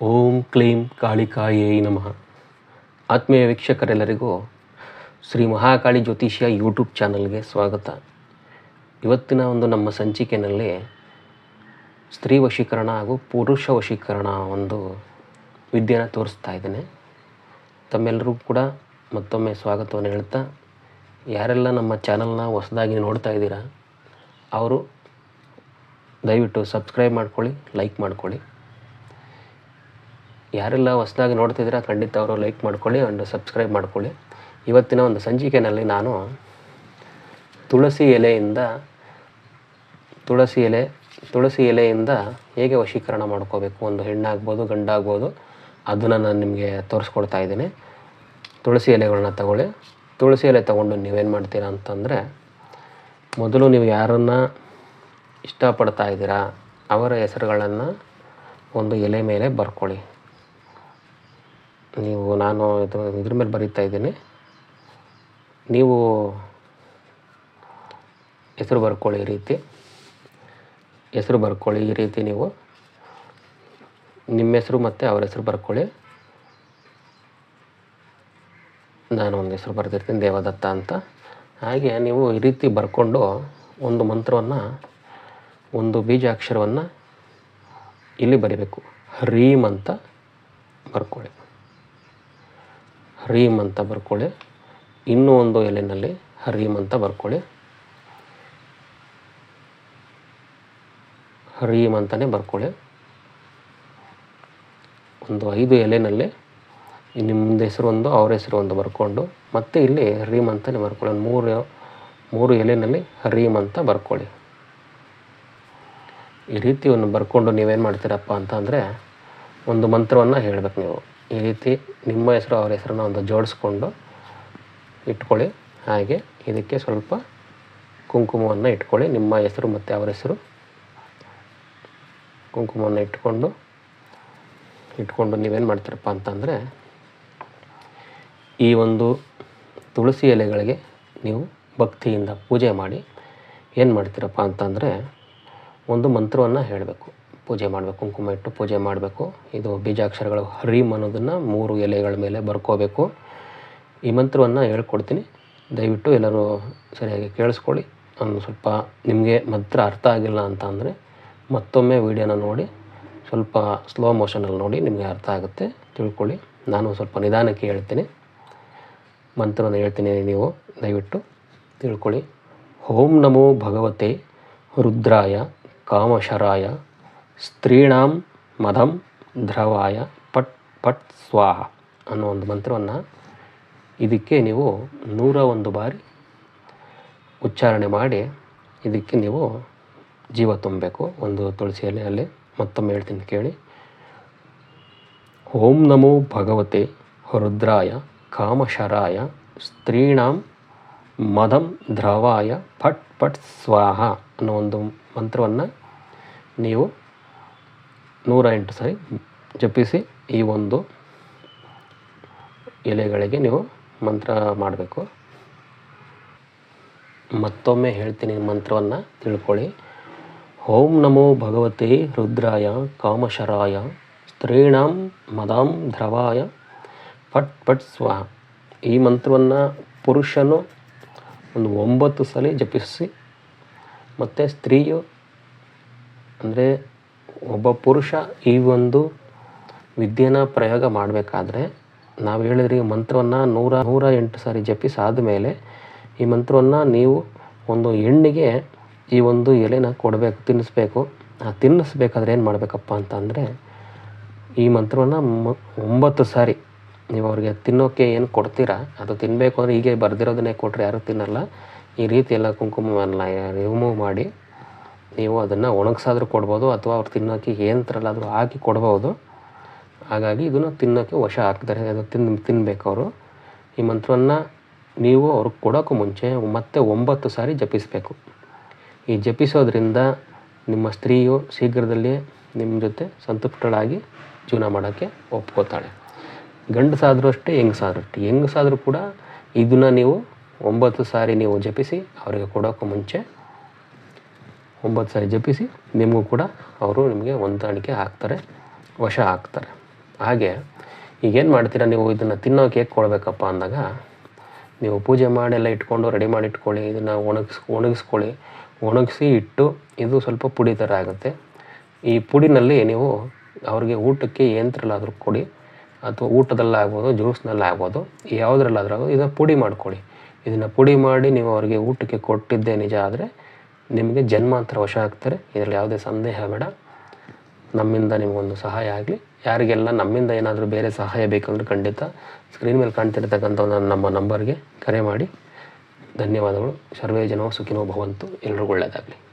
ಓಂ ಕ್ಲೀಂ ಕಾಳಿಕಾಯೇ ನಮಃ. ಆತ್ಮೀಯ ವೀಕ್ಷಕರೆಲ್ಲರಿಗೂ ಶ್ರೀ ಮಹಾಕಾಳಿ ಜ್ಯೋತಿಷ್ಯ ಯೂಟ್ಯೂಬ್ ಚಾನಲ್ಗೆ ಸ್ವಾಗತ. ಇವತ್ತಿನ ಒಂದು ನಮ್ಮ ಸಂಚಿಕೆಯಲ್ಲಿ ಸ್ತ್ರೀ ವಶೀಕರಣ ಹಾಗೂ ಪುರುಷ ವಶೀಕರಣ ಒಂದು ವಿದ್ಯೆನ ತೋರಿಸ್ತಾ ಇದ್ದೇನೆ. ತಮ್ಮೆಲ್ಲರಿಗೂ ಕೂಡ ಮತ್ತೊಮ್ಮೆ ಸ್ವಾಗತವನ್ನು ಹೇಳ್ತಾ, ಯಾರೆಲ್ಲ ನಮ್ಮ ಚಾನಲ್ನ ಹೊಸದಾಗಿ ನೋಡ್ತಾ ಇದ್ದೀರಾ, ಅವರು ದಯವಿಟ್ಟು ಸಬ್ಸ್ಕ್ರೈಬ್ ಮಾಡ್ಕೊಳ್ಳಿ, ಲೈಕ್ ಮಾಡ್ಕೊಳ್ಳಿ. ಯಾರೆಲ್ಲ ಹೊಸದಾಗಿ ನೋಡ್ತಿದ್ದೀರಾ, ಖಂಡಿತ ಅವರು ಲೈಕ್ ಮಾಡ್ಕೊಳ್ಳಿ ಆ್ಯಂಡ್ ಸಬ್ಸ್ಕ್ರೈಬ್ ಮಾಡ್ಕೊಳ್ಳಿ. ಇವತ್ತಿನ ಒಂದು ಸಂಚಿಕೆಯಲ್ಲಿ ನಾನು ತುಳಸಿ ಎಲೆಯಿಂದ, ತುಳಸಿ ಎಲೆ, ತುಳಸಿ ಎಲೆಯಿಂದ ಹೇಗೆ ವಶೀಕರಣ ಮಾಡ್ಕೋಬೇಕು, ಒಂದು ಹೆಣ್ಣಾಗ್ಬೋದು, ಗಂಡಾಗ್ಬೋದು, ಅದನ್ನು ನಾನು ನಿಮಗೆ ತೋರಿಸ್ಕೊಡ್ತಾ ಇದ್ದೀನಿ. ತುಳಸಿ ಎಲೆಗಳನ್ನ ತಗೊಳ್ಳಿ. ತುಳಸಿ ಎಲೆ ತೊಗೊಂಡು ನೀವೇನು ಮಾಡ್ತೀರಾ ಅಂತಂದರೆ, ಮೊದಲು ನೀವು ಯಾರನ್ನು ಇಷ್ಟಪಡ್ತಾ ಇದ್ದೀರಾ, ಅವರ ಹೆಸರುಗಳನ್ನು ಒಂದು ಎಲೆ ಮೇಲೆ ಬರ್ಕೊಳ್ಳಿ. ನೀವು ನಾನು ಇದು ಇದ್ರ ಮೇಲೆ ಬರೀತಾ ಇದ್ದೀನಿ. ನೀವು ಹೆಸರು ಬರ್ಕೊಳ್ಳಿ ಈ ರೀತಿ. ಹೆಸರು ಬರ್ಕೊಳ್ಳಿ ಈ ರೀತಿ ನೀವು. ನಿಮ್ಮ ಹೆಸರು ಮತ್ತು ಅವ್ರ ಹೆಸರು ಬರ್ಕೊಳ್ಳಿ. ನಾನು ಒಂದು ಹೆಸರು ಬರೆದಿರ್ತೀನಿ, ದೇವದತ್ತ ಅಂತ. ಹಾಗೆ ನೀವು ಈ ರೀತಿ ಬರ್ಕೊಂಡು ಒಂದು ಮಂತ್ರವನ್ನು, ಒಂದು ಬೀಜಾಕ್ಷರವನ್ನು ಇಲ್ಲಿ ಬರಿಬೇಕು. ಹ್ರೀಮ್ ಅಂತ ಬರ್ಕೊಳ್ಳಿ. ಹರೀಮ್ ಅಂತ ಬರ್ಕೊಳ್ಳಿ. ಇನ್ನೂ ಒಂದು ಎಲೆನಲ್ಲಿ ಹರೀಮ್ ಅಂತ ಬರ್ಕೊಳ್ಳಿ. ಹ್ರೀಮ್ ಅಂತಲೇ ಬರ್ಕೊಳ್ಳಿ. ಒಂದು ಐದು ಎಲೆನಲ್ಲಿ ನಿಮ್ಮ ಹೆಸರು ಒಂದು, ಅವ್ರ ಹೆಸರು ಒಂದು ಬರ್ಕೊಂಡು, ಮತ್ತೆ ಇಲ್ಲಿ ಹ್ರೀಮ್ ಅಂತಲೇ ಬರ್ಕೊಳ್ಳಿ. ಮೂರು ಮೂರು ಎಲೆನಲ್ಲಿ ಹ್ರೀಮ್ ಅಂತ ಬರ್ಕೊಳ್ಳಿ. ಈ ರೀತಿ ಒಂದು ಬರ್ಕೊಂಡು ನೀವೇನು ಮಾಡ್ತೀರಪ್ಪ ಅಂತ ಅಂದರೆ ಒಂದು ಮಂತ್ರವನ್ನು ಹೇಳಬೇಕು ನೀವು. ಈ ರೀತಿ ನಿಮ್ಮ ಹೆಸರು, ಅವ್ರ ಹೆಸರನ್ನ ಒಂದು ಜೋಡಿಸ್ಕೊಂಡು ಇಟ್ಕೊಳ್ಳಿ. ಹಾಗೆ ಇದಕ್ಕೆ ಸ್ವಲ್ಪ ಕುಂಕುಮವನ್ನು ಇಟ್ಕೊಳ್ಳಿ. ನಿಮ್ಮ ಹೆಸರು ಮತ್ತು ಅವರ ಹೆಸರು. ಕುಂಕುಮವನ್ನು ಇಟ್ಕೊಂಡು ಇಟ್ಕೊಂಡು ನೀವೇನು ಮಾಡ್ತೀರಪ್ಪ ಅಂತಂದರೆ, ಈ ಒಂದು ತುಳಸಿ ಎಲೆಗಳಿಗೆ ನೀವು ಭಕ್ತಿಯಿಂದ ಪೂಜೆ ಮಾಡಿ ಏನು ಮಾಡ್ತೀರಪ್ಪ ಅಂತಂದರೆ, ಒಂದು ಮಂತ್ರವನ್ನು ಹೇಳಬೇಕು. ಪೂಜೆ ಮಾಡಬೇಕು, ಕುಂಕುಮ ಇಟ್ಟು ಪೂಜೆ ಮಾಡಬೇಕು. ಇದು ಬೀಜಾಕ್ಷರಗಳು ಹ್ರೀಮ್ ಅನ್ನೋದನ್ನು ಮೂರು ಎಲೆಗಳ ಮೇಲೆ ಬರ್ಕೋಬೇಕು. ಈ ಮಂತ್ರವನ್ನು ಹೇಳ್ಕೊಡ್ತೀನಿ. ದಯವಿಟ್ಟು ಎಲ್ಲರೂ ಸರಿಯಾಗಿ ಕೇಳಿಸ್ಕೊಳ್ಳಿ. ಒಂದು ಸ್ವಲ್ಪ ನಿಮಗೆ ಮಂತ್ರ ಅರ್ಥ ಆಗಿಲ್ಲ ಅಂತ ಅಂದರೆ ಮತ್ತೊಮ್ಮೆ ವೀಡಿಯೋನ ನೋಡಿ, ಸ್ವಲ್ಪ ಸ್ಲೋ ಮೋಷನಲ್ಲಿ ನೋಡಿ ನಿಮಗೆ ಅರ್ಥ ಆಗುತ್ತೆ. ತಿಳ್ಕೊಳ್ಳಿ. ನಾನು ಸ್ವಲ್ಪ ನಿಧಾನಕ್ಕೆ ಹೇಳ್ತೀನಿ. ಮಂತ್ರವನ್ನು ಹೇಳ್ತೀನಿ ನೀವು, ದಯವಿಟ್ಟು ತಿಳ್ಕೊಳ್ಳಿ. ಓಂ ನಮೋ ಭಗವತೆ ರುದ್ರಾಯ ಕಾಮಶರಾಯ ಸ್ತ್ರೀಣಾಂ ಮದಂ ಧ್ರವಾಯ ಪಟ್ ಪಟ್ ಸ್ವಾಹ ಅನ್ನೋ ಒಂದು ಮಂತ್ರವನ್ನು ಇದಕ್ಕೆ ನೀವು ನೂರ ಒಂದು ಬಾರಿ ಉಚ್ಚಾರಣೆ ಮಾಡಿ ಇದಕ್ಕೆ ನೀವು ಜೀವ ತುಂಬಬೇಕು. ಒಂದು ತುಳಸಿ ಎಲೆಯಲ್ಲಿ ಮತ್ತೊಮ್ಮೆ ಹೇಳ್ತೀನಿ ಕೇಳಿ. ಓಂ ನಮೋ ಭಗವತೆ ರುದ್ರಾಯ ಕಾಮಶರಾಯ ಸ್ತ್ರೀಣಾಂ ಮದಂ ದ್ರವಾಯ ಪಟ್ ಪಟ್ ಸ್ವಾಹ ಅನ್ನೋ ಒಂದು ಮಂತ್ರವನ್ನು ನೀವು ನೂರ ಎಂಟು ಸಾರಿ ಜಪಿಸಿ ಈ ಒಂದು ಎಲೆಗಳಿಗೆ ನೀವು ಮಂತ್ರ ಮಾಡಬೇಕು. ಮತ್ತೊಮ್ಮೆ ಹೇಳ್ತೀನಿ ಮಂತ್ರವನ್ನು ತಿಳ್ಕೊಳ್ಳಿ. ಓಂ ನಮೋ ಭಗವತಿ ರುದ್ರಾಯ ಕಾಮಶರಾಯ ಸ್ತ್ರೀಣಾಂ ಮದಾಂ ದ್ರವಾಯ ಫಟ್ ಫಟ್ ಸ್ವಾಹ ಈ ಮಂತ್ರವನ್ನು ಪುರುಷನು ಒಂದು ಒಂಬತ್ತು ಸಲ ಜಪಿಸಿ, ಮತ್ತು ಸ್ತ್ರೀಯು ಅಂದರೆ ಒಬ್ಬ ಪುರುಷ ಈ ಒಂದು ವಿದ್ಯೆನ ಪ್ರಯೋಗ ಮಾಡಬೇಕಾದ್ರೆ ನಾವು ಹೇಳಿದ್ರೆ ಈ ಮಂತ್ರವನ್ನು ನೂರ ನೂರ ಎಂಟು ಸಾರಿ ಜಪಿಸಿ ಮೇಲೆ ಈ ಮಂತ್ರವನ್ನು ನೀವು ಒಂದು ಹೆಣ್ಣಿಗೆ ಈ ಒಂದು ಎಲೆನ ಕೊಡಬೇಕು ತಿನ್ನಿಸ್ಬೇಕು ಆ ತಿನ್ನಿಸ್ಬೇಕಾದ್ರೆ ಏನು ಮಾಡಬೇಕಪ್ಪ ಅಂತಂದರೆ ಈ ಮಂತ್ರವನ್ನು ಒಂಬತ್ತು ಸಾರಿ ನೀವು ಅವ್ರಿಗೆ ತಿನ್ನೋಕ್ಕೆ ಏನು ಕೊಡ್ತೀರಾ, ಅದು ತಿನ್ನಬೇಕು ಅಂದರೆ ಹೀಗೆ ಬರೆದಿರೋದನ್ನೇ ಕೊಟ್ಟರೆ ಯಾರೂ ತಿನ್ನಲ್ಲ. ಈ ರೀತಿ ಎಲ್ಲ ಕುಂಕುಮವನ್ನು ರಿಮೂವ್ ಮಾಡಿ ನೀವು ಅದನ್ನು ಒಣಗಿಸಾದ್ರೂ ಕೊಡ್ಬೋದು ಅಥವಾ ಅವ್ರು ತಿನ್ನೋಕ್ಕೆ ಏನತ್ರಲ್ಲಾದರೂ ಹಾಕಿ ಕೊಡ್ಬೋದು. ಹಾಗಾಗಿ ಇದನ್ನು ತಿನ್ನೋಕ್ಕೆ ವಶ ಹಾಕ್ತಾರೆ ಅದು ತಿನ್, ತಿನ್ಬೇಕು ಅವರು. ಈ ಮಂತ್ರವನ್ನು ನೀವು ಅವ್ರಿಗೆ ಕೊಡೋಕ್ಕೂ ಮುಂಚೆ ಮತ್ತೆ ಒಂಬತ್ತು ಸಾರಿ ಜಪಿಸಬೇಕು. ಈ ಜಪಿಸೋದ್ರಿಂದ ನಿಮ್ಮ ಸ್ತ್ರೀಯು ಶೀಘ್ರದಲ್ಲಿ ನಿಮ್ಮ ಜೊತೆ ಸಂತುಷ್ಟಳಾಗಿ ಜೀವನ ಮಾಡೋಕ್ಕೆ ಒಪ್ಕೋತಾಳೆ. ಗಂಡಸಾದರೂ ಅಷ್ಟೇ, ಹೆಂಗಸಾದ್ರೂ ಅಷ್ಟೇ. ಹೆಂಗಸಾದರೂ ಕೂಡ ಇದನ್ನು ನೀವು ಒಂಬತ್ತು ಸಾರಿ ನೀವು ಜಪಿಸಿ ಅವರಿಗೆ ಕೊಡೋಕ್ಕೂ ಮುಂಚೆ ಒಂಬತ್ತು ಸಾರಿ ಜಪಿಸಿ ನಿಮಗೂ ಕೂಡ ಅವರು ನಿಮಗೆ ಹೊಂದಾಣಿಕೆ ಹಾಕ್ತಾರೆ ವಶ ಹಾಕ್ತಾರೆ ಹಾಗೆ ಈಗೇನು ಮಾಡ್ತೀರಾ ನೀವು ಇದನ್ನು ತಿನ್ನೋಕೆ ಹೇಗೆ ಕೊಡಬೇಕಪ್ಪ ಅಂದಾಗ, ನೀವು ಪೂಜೆ ಮಾಡಿ ಎಲ್ಲ ಇಟ್ಕೊಂಡು ರೆಡಿ ಮಾಡಿ ಇಟ್ಕೊಳ್ಳಿ ಇದನ್ನು ಒಣಗಿಸ್, ಒಣಗಿಸ್ಕೊಳ್ಳಿ. ಒಣಗಿಸಿ ಇಟ್ಟು ಇದು ಸ್ವಲ್ಪ ಪುಡಿ ಥರ ಆಗುತ್ತೆ. ಈ ಪುಡಿನಲ್ಲಿ ನೀವು ಅವ್ರಿಗೆ ಊಟಕ್ಕೆ ಯಂತ್ರಲ್ಲಾದರೂ ಕೊಡಿ, ಅಥವಾ ಊಟದಲ್ಲಾಗ್ಬೋದು, ಜ್ಯೂಸ್ನಲ್ಲಾಗ್ಬೋದು, ಯಾವುದ್ರಲ್ಲಾದ್ರೂ ಇದನ್ನು ಪುಡಿ ಮಾಡ್ಕೊಳ್ಳಿ. ಇದನ್ನು ಪುಡಿ ಮಾಡಿ ನೀವು ಅವರಿಗೆ ಊಟಕ್ಕೆ ಕೊಟ್ಟಿದ್ದೇ ನಿಜ ಆದರೆ ನಿಮಗೆ ಜನ್ಮಾಂತರ ವಶ ಆಗ್ತಾರೆ, ಇದರಲ್ಲಿ ಯಾವುದೇ ಸಂದೇಹ ಬೇಡ. ನಮ್ಮಿಂದ ನಿಮಗೊಂದು ಸಹಾಯ ಆಗಲಿ. ಯಾರಿಗೆಲ್ಲ ನಮ್ಮಿಂದ ಏನಾದರೂ ಬೇರೆ ಸಹಾಯ ಬೇಕಂದ್ರೆ ಖಂಡಿತ ಸ್ಕ್ರೀನ್ ಮೇಲೆ ಕಾಣ್ತಿರ್ತಕ್ಕಂಥ ನಮ್ಮ ನಂಬರ್ಗೆ ಕರೆ ಮಾಡಿ. ಧನ್ಯವಾದಗಳು. ಸರ್ವೇ ಜನವೋ ಸುಖಿನೋ ಭವಂತು. ಎಲ್ರಿಗೂ ಒಳ್ಳೆಯದಾಗಲಿ.